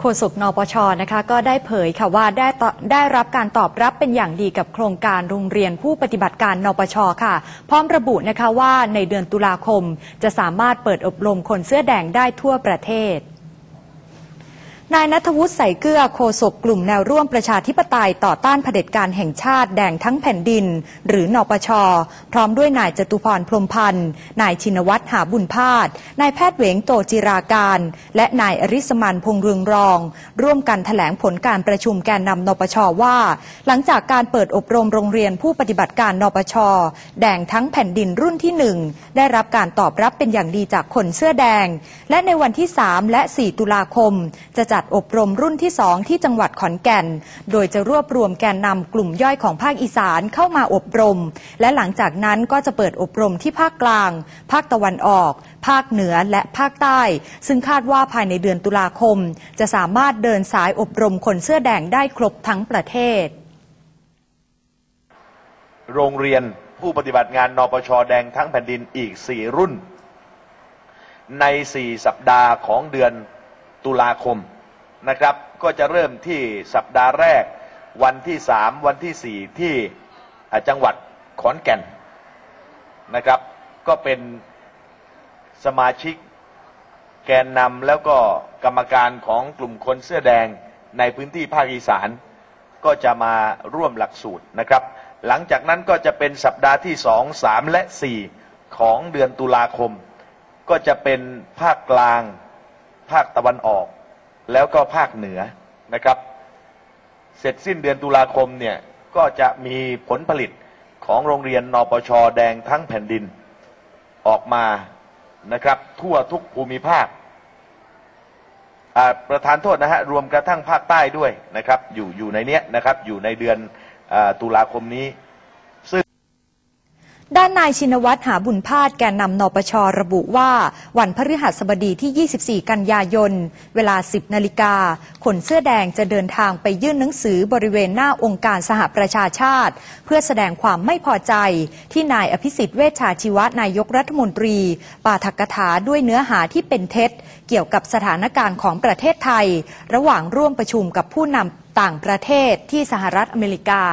โฆษกนปชนะคะก็ได้เผยค่ะว่าได้ได้รับการตอบรับเป็นอย่างดีกับโครงการโรงเรียนผู้ปฏิบัติการนปชค่ะ พร้อมระบุนะคะว่าในเดือนตุลาคม จะสามารถเปิดอบรมคนเสื้อแดงได้ทั่วประเทศ นายนัทวุฒิใส่เกลือโฆษกกลุ่มแนวร่วมประชาธิปไตยต่อต้านเผด็จการแห่งชาติแดงทั้งแผ่นดิน หรือนปช พร้อมด้วยนายจตุพรพรมพันธ์นายชินวัตรหาบุญพาดนายแพทย์เหวงโตจิราการ และนายอริสมันพงเรืองรอง ร่วมกันแถลงผลการประชุมแกนนำนปชว่า หลังจากการเปิดอบรมโรงเรียนผู้ปฏิบัติการนปช แดงทั้งแผ่นดินรุ่นที่หนึ่งได้รับการตอบรับเป็นอย่างดีจากคนเสื้อแดง และในวันที่ 3 และ 4 ตุลาคมจะจัดอบรมรุ่นที่2ที่จังหวัดขอนแก่น โดยจะรวบรวมแกนนำกลุ่มย่อยของภาคอีสานเข้ามาอบรม และหลังจากนั้นก็จะเปิดอบรมที่ภาคกลาง ภาคตะวันออก ภาคเหนือและภาคใต้ ซึ่งคาดว่าภายในเดือนตุลาคม จะสามารถเดินสายอบรมคนเสื้อแดงได้ครบทั้งประเทศ โรงเรียนผู้ปฏิบัติงานนปชแดงทั้งแผ่นดินอีก 4 รุ่น ใน 4 สัปดาห์ของเดือนตุลาคม นะครับ ก็จะเริ่มที่สัปดาห์แรก วันที่3วันที่4ที่จังหวัดขอนแก่นนะครับ ก็เป็นสมาชิกแกนนำแล้วก็กรรมการของกลุ่มคนเสื้อแดงในพื้นที่ภาคอีสาน ก็จะมาร่วมหลักสูตรนะครับ หลังจากนั้นก็จะเป็นสัปดาห์ที่สองสามและสี่ของเดือนตุลาคม ก็จะเป็นภาคกลาง ภาคตะวันออก แล้วก็ภาคเหนือนะครับ เสร็จสิ้นเดือนตุลาคมเนี่ยก็จะมีผลผลิตของโรงเรียนนปชแดงทั้งแผ่นดินออกมานะครับ ทั่วทุกภูมิภาคประธานโทษนะฮะรวมกระทั่งภาคใต้ด้วยนะครับ อยู่อยู่ในเนี้ยนะครับ อยู่ในเดือนอตุลาคมนี้ ด้านนายชินวัตรหาบุญพาดแกนนำนปชระบุว่า วันพฤหัสบดีที่ 24 กันยายน เวลา 10 นาฬิกาคนเสื้อแดงจะเดินทางไปยื่นหนังสือบริเวณหน้าองค์การสหประชาชาติ เพื่อแสดงความไม่พอใจ ที่นายอภิสิทธิ์เวชชาชีวะนายกรัฐมนตรี ปาฐกถาด้วยเนื้อหาที่เป็นเท็จ เกี่ยวกับสถานการณ์ของประเทศไทย ระหว่างร่วมประชุมกับผู้นำต่างประเทศที่สหรัฐอเมริกา